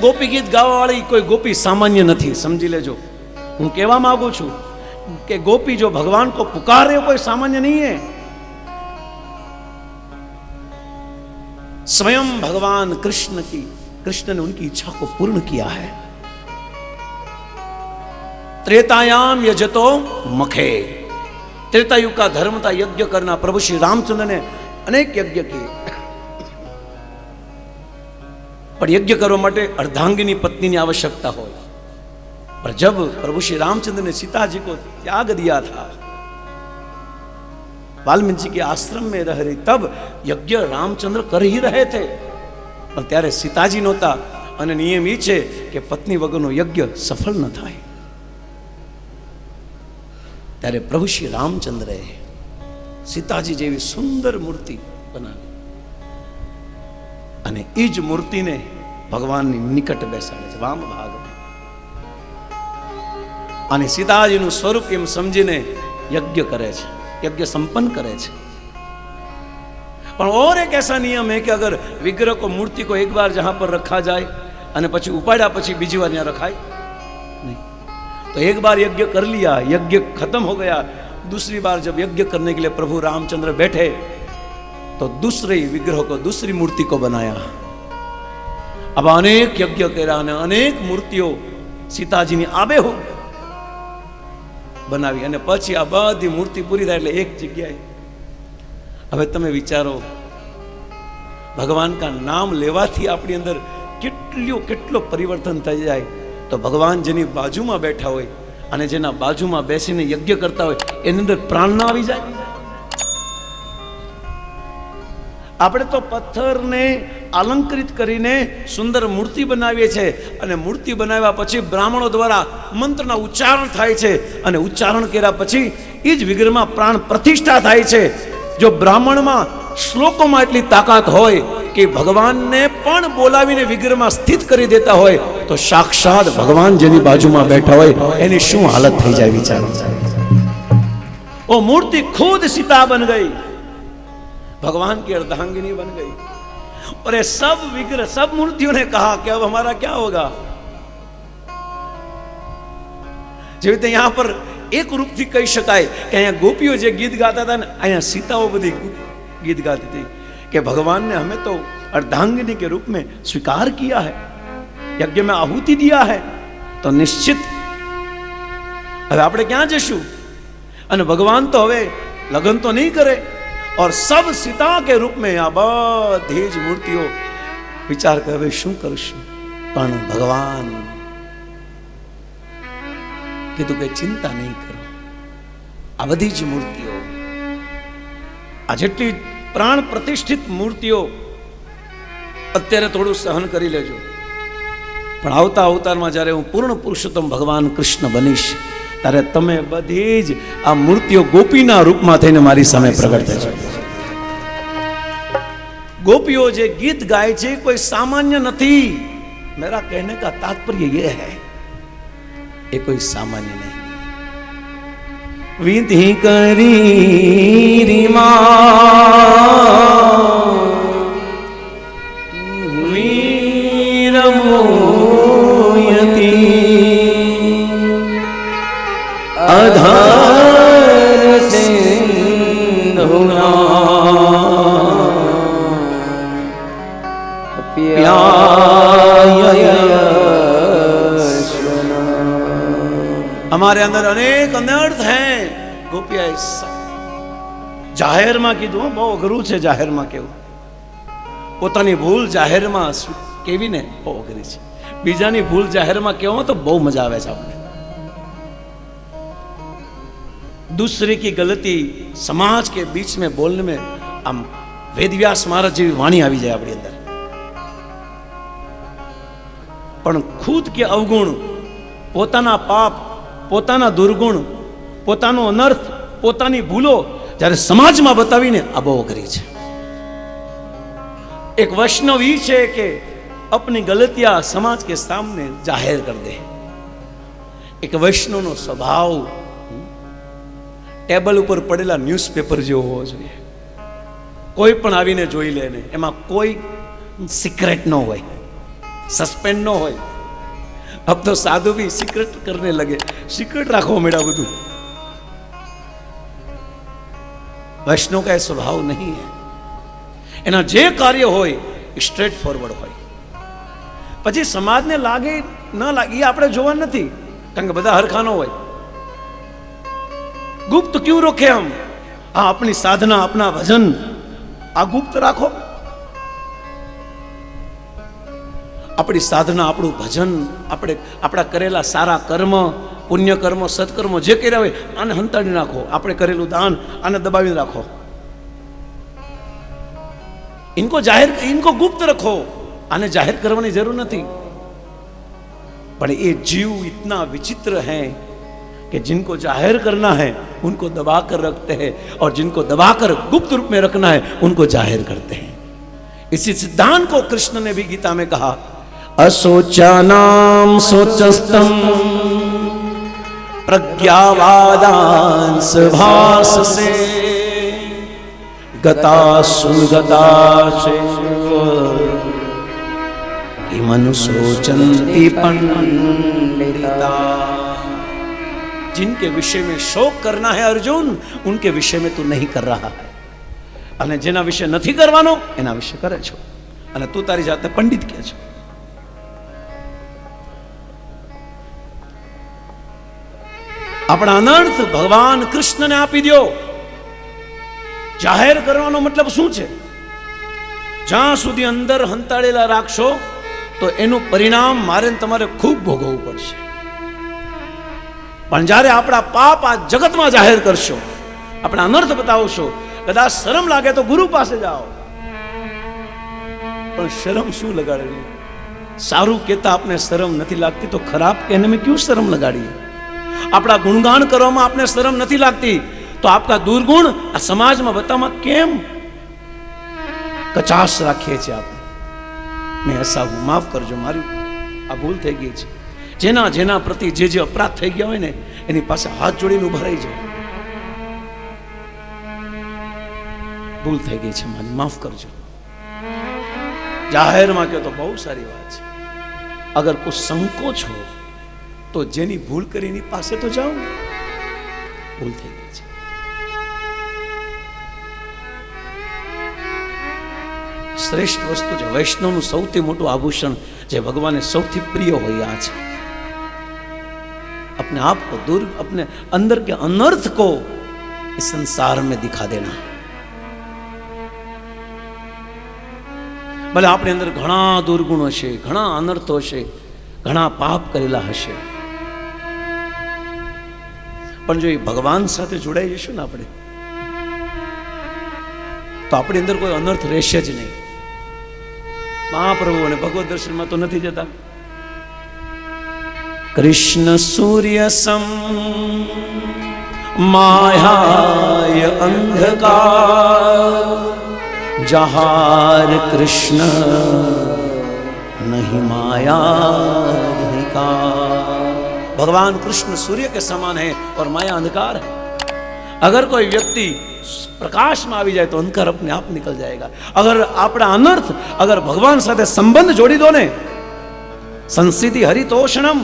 ગોપી ગીત ગાવાવાળી કોઈ ગોપી સામાન્ય નથી સમજી લેજો હું કહેવા માંગુ છું કે गोपी जो भगवान को पुकारे कोई सामान्य नहीं है स्वयं भगवान कृष्ण की कृष्ण ने उनकी इच्छा को पूर्ण किया है त्रेतायाम यजतो मखे त्रेता युग का धर्म था यज्ञ करना प्रभु श्री रामचंद्र ने अनेक यज्ञ किए પણ યજ્ઞ કરવા માટે અર્ધાંગીની પત્નીની આવશ્યકતા હોય पर जब प्रभु श्री रामचंद्र ने सीता जी को त्याग दिया था वाल्मीकि जी के आश्रम में रह रही तब यज्ञ रामचंद्र कर ही रहे थे પણ ત્યારે સીતાજી નહોતા અને નિયમ એ છે કે પત્ની વગરનો યજ્ઞ સફળ ન થાય ત્યારે પ્રભુ શ્રી રામચંદ્રએ સીતાજી જેવી સુંદર મૂર્તિ બનાવી અને એ જ મૂર્તિને ભગવાનની નિકટ બેસાડે છે વામ ભાગ અને સીતાજીનું સ્વરૂપ એમ સમજીને યજ્ઞ કરે છે यज्ञ संपन्न करे છે પણ और एक ऐसा नियम है कि अगर विग्रह को मूर्ति को एक बार जहां पर रखा जाए અને પછી ઉપાડ્યા પછી બીજી વાર ત્યાં રખાય नहीं तो एक बार यज्ञ कर लिया यज्ञ खत्म हो गया दूसरी बार जब यज्ञ करने के लिए प्रभु रामचंद्र बैठे तो दूसरे विग्रह को दूसरी मूर्ति को बनाया अब अनेक यज्ञ કર્યા અને અનેક મૂર્તિઓ સીતાજીની આબેહૂબ બનાવી અને પછી આ બધી મૂર્તિ પૂરી થાય એટલે એક જગ્યાએ હવે તમે વિચારો ભગવાન કા નામ લેવાથી આપણી અંદર કેટલું કેટલો પરિવર્તન થઈ જાય તો ભગવાન જેની બાજુમાં બેઠા હોય અને જેના બાજુમાં બેસીને યજ્ઞ કરતા હોય એની અંદર પ્રાણ ના આવી જાય આપણે તો પથ્થરને અલંકૃત કરીને સુંદર મૂર્તિ બનાવીએ છીએ અને મૂર્તિ બનાવ્યા પછી બ્રાહ્મણો દ્વારા મંત્રના ઉચ્ચારણ થાય છે અને ઉચ્ચારણ કર્યા પછી એ જ વિગ્રહમાં પ્રાણ પ્રતિષ્ઠા થાય છે. જો બ્રાહ્મણમાં શ્લોકોમાં એટલી તાકાત હોય કે ભગવાનને પણ બોલાવીને વિગ્રહમાં સ્થિત કરી દેતા હોય, તો સાક્ષાત ભગવાન જેની બાજુમાં બેઠા હોય, એની શું હાલત થઈ જાય વિચાર. ઓ મૂર્તિ ખુદ સીતા બન ગઈ. भगवान की अर्धांगिनी बन गई और ये सब विग्रह सब मूर्तियों ने कहा कि अब हमारा क्या होगा જેવી રીતે यहाँ पर એક રૂપથી કહી શકાય કે અહીંયા ગોપીઓ જે ગીત ગાતા હતા ને અહીંયા સીતાઓ બધી गीत गाती थी कि भगवान ने हमें तो अर्धांगिनी के रूप में स्वीकार किया है यज्ञ में आहुति दिया है तो निश्चित હવે આપણે ક્યાં જશું અને ભગવાન તો હવે લગ્ન તો નહીં કરે और सब सीता के रूप में આ બધી જ મૂર્તિઓ વિચાર કરે હવે શું કરશું પણ ભગવાન કીધું કે ચિંતા નહીં કરો આ બધી જ મૂર્તિઓ આ જેટલી પ્રાણ પ્રતિષ્ઠિત મૂર્તિઓ અત્યારે થોડું સહન કરી લેજો પણ આવતા અવતારમાં જ્યારે હું પૂર્ણ પુરુષોત્તમ ભગવાન કૃષ્ણ બનીશ ત્યારે તમે બધી જ આ મૂર્તિઓ ગોપીના રૂપમાં થઈને મારી સામે પ્રગટ થાય છે. ગોપીઓ જે ગીત ગાય છે કોઈ સામાન્ય નથી. મેરા કહેને કા તાત્પર્ય યે હૈ. એ કોઈ સામાન્ય નહીં. વિધિ કરી हमारे अंदर अनेक अनर्थ हैं ગોપિયાએ સ- જાહેરમાં કીધું હો, બહુ અઘરું છે જાહેરમાં કેવું પોતાની ભૂલ જાહેરમાં સ્વી- કેવી ને બહુ અઘરી છે બીજાની ભૂલ જાહેરમાં કેવો તો બહુ મજા આવે છે આપણે दूसरे की गलती समाज के बीच में बोलने में આમ વેદવ્યાસ મહારાજ જેવી વાણી આવી જાય આપણી અંદર પણ ખુદ કે અવગુણ પોતાના પાપ પોતાના દુર્ગુણ, પોતાનો અનર્થ, પોતાની ભૂલો જ્યારે સમાજમાં બતાવીને આબોહ કરી છે. એક વૈષ્ણવ ઈ છે કે અપની ગલતિયા સમાજ કે સામને જાહેર કરી દે. એક વૈષ્ણવનો સ્વભાવ ટેબલ ઉપર પડેલા ન્યૂઝપેપર જેવો હોવો જોઈએ. કોઈ પણ આવીને જોઈ લે ને, એમાં કોઈ સિક્રેટ ન હોય સસ્પેન્ડ ન હોય. अब तो साधु भी सीक्रेट करने लगे सीक्रेट રાખો મેળા બધું વૈષ્ણવ का स्वभाव नहीं है એના જે કાર્ય હોય એ સ્ટ્રેટ ફોરવર્ડ હોય પછી સમાજને લાગે ન લાગે એ આપણે જોવા નથી કારણ કે બધા હરખાનો હોય ગુપ્ત ક્યું રોકે હમ આ આપણી સાધના આપણા ભજન આ ગુપ્ત રાખો આપણી સાધના આપણું ભજન આપણે આપણા કરેલા સારા કર્મ પુણ્ય કર્મ સત્કર્મ જે કર્યા હોય આને હંતાડી નાખો આપણે કરેલું દાન આને દબાવી રાખો इनको जाहिर इनको गुप्त रखो आने जाहिर करवानी जरूर नहीं पर ये जीव इतना विचित्र है कि जिनको जाहिर करना है उनको दबा कर रखते हैं और जिनको दबाकर गुप्त रूप में रखना है उनको जाहिर करते हैं इसी सिद्धांत को कृष्ण ने भी गीता में कहा अशोचानाम शोचस्तम प्रज्ञावादांस भास से गतासु गताशे मनुशोचन्ति पंडिता जिनके विषय में शोक करना है अर्जुन उनके विषय में तू नहीं कर रहा है અને જેના વિશે નથી કરવાનો એના વિશે કરે છો અને તું તારી જાતને પંડિત કહે છો આપણા અનર્થ ભગવાન કૃષ્ણને આપી દો જાહેર કરવાનો મતલબ શું છે? જ્યાં સુધી અંદર હંતાડેલા રાખશો, તો એનું પરિણામ મારે તમારે ખૂબ ભોગવવું પડશે. પણ જ્યારે આપણા પાપ આ જગતમાં જાહેર કરશો, આપણા અનર્થ બતાવશો, કદાચ શરમ લાગે તો ગુરુ પાસે જાઓ. પણ શરમ શું લગાડવી? સારું કહેતા આપને શરમ નથી લાગતી, તો ખરાબ એને મેં ક્યુ શરમ લગાડીએ? આપણા ગુણગાન કરવામાં આપને શરમ નથી લાગતી, તો આપકા દુર્ગુણ આ સમાજમાં બતાવવામાં કેમ? કચાશ રાખીએ છીએ આપણે. મેં હસાવું માફ કરજો, મારી આ ભૂલ થઈ ગઈ છે. જેના જેના પ્રતિ જે જે અપરાધ થઈ ગયા હોય ને, એની પાસે હાથ જોડીને ઊભા રહી જાય ભૂલ થઈ ગઈ છે મને માફ કરજો. જાહેરમાં કહો તો બહુ સારી વાત છે. અગર કોઈ સંકોચ હો તો જેની ભૂલ કરી એની પાસે તો જાઓ ભૂલ થઈ ગઈ છે શ્રેષ્ઠ વસ્તુ છે વૈષ્ણવનું સૌથી મોટું આભૂષણ જે ભગવાને સૌથી પ્રિય હોય આ છે अपने आप को दूर अपने अंदर के अनर्थ को इस संसार में दिखा देना ભલે આપણી અંદર ઘણા દુર્ગુણો હશે ઘણા અનર્થો હશે ઘણા પાપ કરેલા હશે પણ જો એ ભગવાન સાથે જોડાઈ જઈશું ને આપણે, તો આપણી અંદર કોઈ અનર્થ રહેશે જ નહીં. મહાપ્રભુ અને ભગવત દર્શનમાં તો નથી જતા. કૃષ્ણ સૂર્ય સમ, માયાય અંધકાર, જહાર કૃષ્ણ, નહીં માયા भगवान कृष्ण सूर्य के समान है और माया अंधकार है अगर कोई व्यक्ति प्रकाश में આવી જાય તો અંધકાર अपने आप निकल जाएगा अगर આપણા અનર્થ अगर भगवान સાથે સંબંધ જોડી દો ને संसिधि हरितोषणम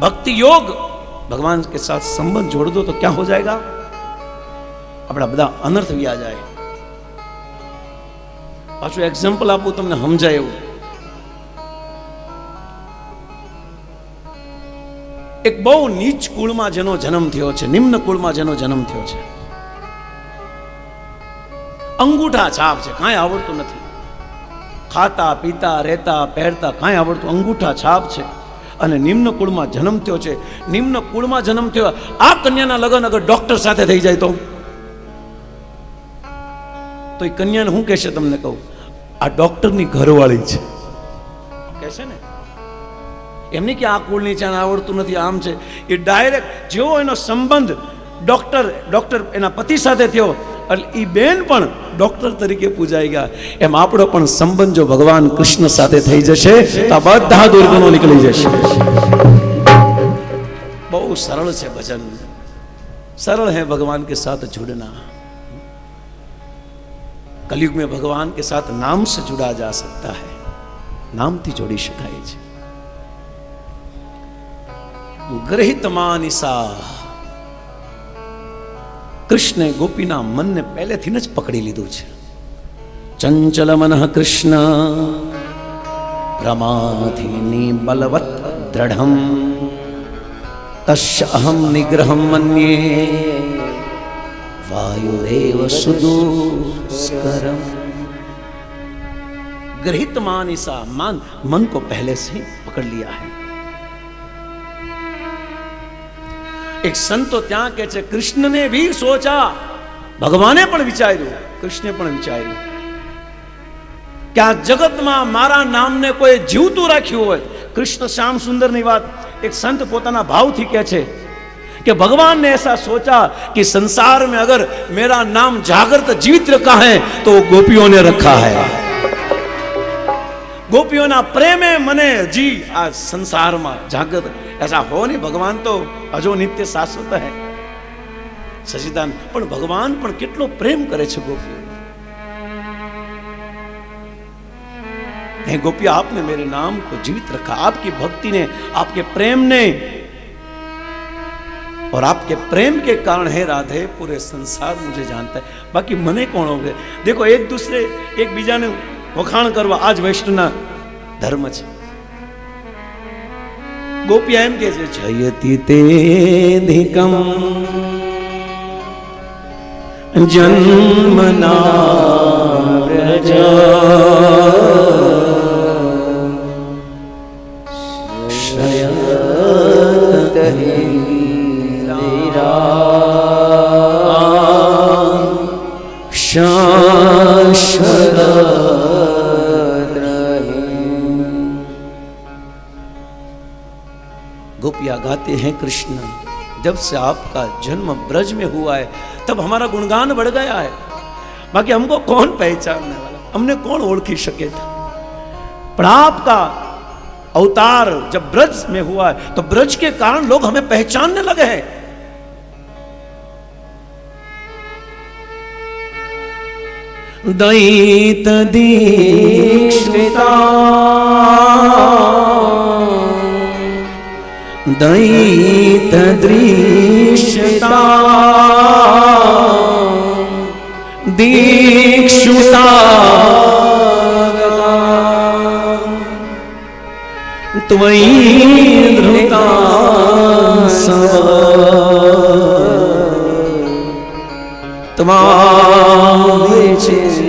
भक्ति योग भगवान के साथ संबंध जोड़ दो तो क्या हो जाएगा આપણા બધા અનર્થ વ્યા જાય પાછું એક્ઝામ્પલ આપું તમને સમજાય એવું એક બહુ નીચ કુળમાં જેનો જન્મ થયો છે, નિમ્ન કુળમાં જેનો જન્મ થયો છે. અંગૂઠા છાપ છે, કાંઈ આવડતું નથી. ખાતા, પીતા, રહેતા, પહેરતા કાંઈ આવડતું, અંગૂઠા છાપ છે. અને નિમ્ન કુળમાં જન્મ થયો છે. નિમ્ન કુળમાં જન્મ થયો, આ કન્યાના લગ્ન અગર ડોક્ટર સાથે થઈ જાય તો? તો એ કન્યાને શું કહેશે તમને કહું, આ ડોક્ટરની ઘરવાળી છે. કહેશે ને? એમ કે આ કુળની જાણ આવડતું નથી, આમ છે. એ ડાયરેક્ટ જેવો એનો સંબંધ ડૉક્ટર ડૉક્ટર એના પતિ સાથે થયો, એટલે એ બેન પણ ડૉક્ટર તરીકે પૂજાઈ ગયા. એમ આપણો પણ સંબંધ જો ભગવાન કૃષ્ણ સાથે થઈ જશે, તો બધા દુર્ગુણો નીકળી જશે. બહુ સરળ છે ભજન. સરળ હે ભગવાન કે સાથ જોડના. કલયુગ મેં ભગવાન કે સાથ નામ સે જુડા જા સકતા હૈ. નામથી જોડી શકાય છે. ગ્રહિતમાનિસા કૃષ્ણે ગોપીના મનને પહેલેથી જ પકડી લીધું છે ચંચલ મન કૃષ્ણ પ્રમાથી બલવત દ્રઢમ તસ્ય અહમ નિગ્રહમ મન્યે વાયુરેવ सुदुष्करम ग्रहित मानिसा मान मन को पहले से ही पकड़ लिया है એક સંતો ત્યાં કે છે કૃષ્ણને ભી સોચા ભગવાને પણ વિચાર્યું કૃષ્ણે પણ વિચાર્યું કે આ જગતમાં મારા નામને કોઈ જીવતું રાખ્યું હોય કૃષ્ણ શ્યામ સુંદરની વાત એક સંત પોતાના ભાવથી કહે છે कि भगवान ने ऐसा सोचा कि संसार में अगर मेरा नाम जागृत जीवित रखा है तो वो गोपियों ने रखा है गोपियों प्रेमे मने जी आ संसार में जागृत ऐसा हो नहीं भगवान तो अजो नित्य शाश्वत है સચિદાન પણ ભગવાન પણ કેટલો પ્રેમ કરે છે ગોપીઓ हे गोपिया आपने मेरे नाम को जीवित रखा आपकी भक्ति ने आपके प्रेम ने और आपके प्रेम के कारण है राधे पूरे संसार मुझे जानता है बाकी मने कौन हो गए देखो एक दूसरे एक બીજાને વખાણ કરવા આજ વૈષ્ણવના ધર્મ છે ગોપિયા એમ કે છે જયતિ તે નિકમ જન્મના વ્રજ हैं कृष्ण। जब से आपका जन्म ब्रज में हुआ है, तब हमारा गुणगान बढ़ गया है। बाकी हमको कौन पहचानने वाला? हमने कौन ओळखी सके था? पर आपका अवतार जब ब्रज में हुआ है तो ब्रज के कारण लोग हमें पहचानने लगे हैं। दैत दीक्षिता। दैत दृश्यता दीक्षुता त्वयि धृता चिन्नते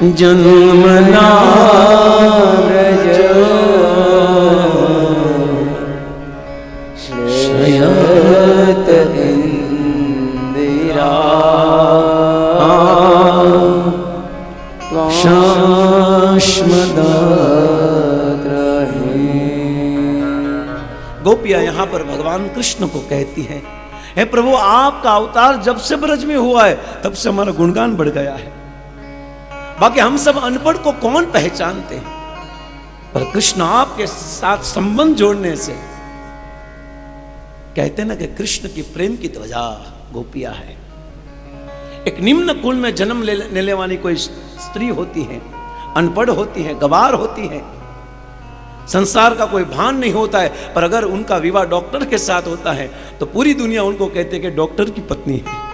श्रयत इन्दिरा यहाँ पर भगवान कृष्ण को कहती हैं, हे प्रभु, आपका अवतार जब से ब्रज में हुआ है, तब से हमारा गुणगान बढ़ गया है। बाकी हम सब अनपढ़ को कौन पहचानते हैं? पर कृष्ण आपके साथ संबंध जोड़ने से कहते ना कि कृष्ण की प्रेम की ध्वजा गोपिया है। एक निम्न कुल में जन्म ले- लेने वाली कोई स्त्री होती है, अनपढ़ होती है, गवार होती है, संसार का कोई भान नहीं होता है, पर अगर उनका विवाह डॉक्टर के साथ होता है तो पूरी दुनिया उनको कहते कि डॉक्टर की पत्नी है।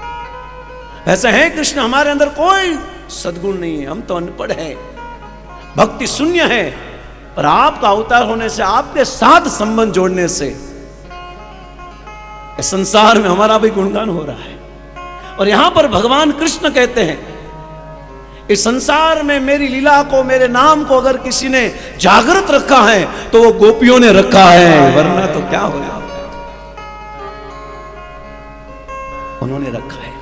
ऐसा है कृष्ण, हमारे अंदर कोई सद्गुण नहीं है, हम तो अनपढ़ हैं। भक्ति शून्य है, पर आपका अवतार होने से, आपके साथ संबंध जोड़ने से संसार में हमारा भी गुणगान हो रहा है। और यहाँ पर भगवान कृष्ण कहते हैं, इस संसार में मेरी लीला को, मेरे नाम को अगर किसी ने जागृत रखा है तो वो गोपियों ने रखा है, वरना तो क्या होगा उन्होंने रखा है।